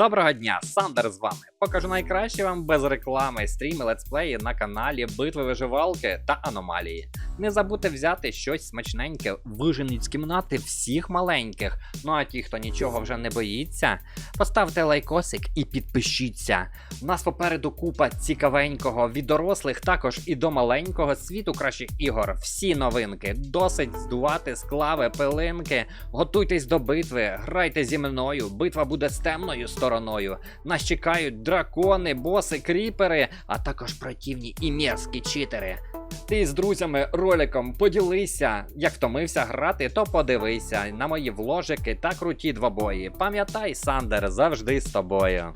Доброго дня, Сандер з вами. Покажу найкраще вам без реклами стріми летсплеї на каналі Битви виживалки та аномалії. Не забудьте взяти щось смачненьке, виженіть з кімнати всіх маленьких. Ну а ті, хто нічого вже не боїться, поставте лайкосик і підпишіться. У нас попереду купа цікавенького від дорослих, також і до маленького світу кращих ігор. Всі новинки. Досить здувати склави, пилинки. Готуйтесь до битви, грайте зі мною. Битва буде з темною стороною. Нас чекають дракони, боси, кріпери, а також противні і мерзкі читери. Ти з друзями роликом поділися. Як втомився грати, то подивися на мої вложики та круті двобої. Пам'ятай, Сандер завжди з тобою.